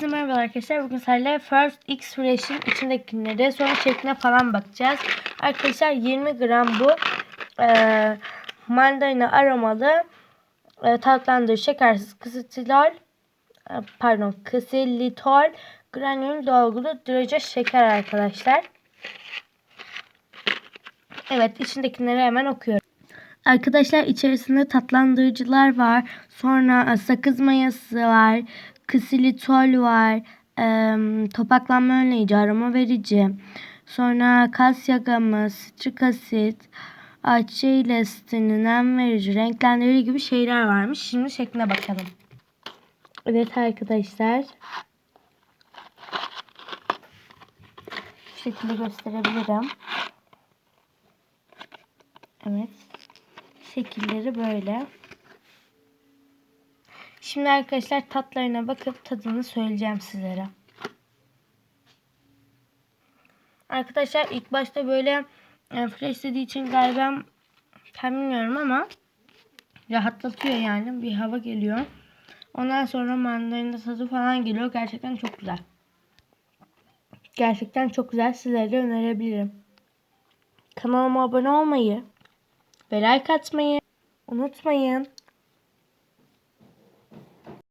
Herkese Merhaba arkadaşlar. Bugün sizlerle First X Fresh'in içindekileri sonra şekline falan bakacağız. Arkadaşlar 20 gram bu e, mandalina aromalı e, tatlandırıcı şekersiz kısıtılol e, pardon kısılitol granül dolgulu derece şeker arkadaşlar. Evet içindekileri hemen okuyorum. Arkadaşlar içerisinde tatlandırıcılar var. Sonra sakız mayası var. Ksilitol var. E, topaklanma önleyici, aroma verici. Sonra kalsiyum gamı, strik asit, ayçiçeği ilesitini, nem verici, renklendirici gibi şeyler varmış. Şimdi şekline bakalım. Evet arkadaşlar. Şu şekilde gösterebilirim. Evet. Şekilleri böyle. Şimdi arkadaşlar tatlarına bakıp tadını söyleyeceğim sizlere. Arkadaşlar ilk başta böyle e, fresh dediği için galiba bilmiyorum ama rahatlatıyor yani. Bir hava geliyor. Ondan sonra mandalina tadı falan geliyor. Gerçekten çok güzel. Gerçekten çok güzel. Sizlere de önerebilirim. Kanalıma abone olmayı ve like atmayı unutmayın.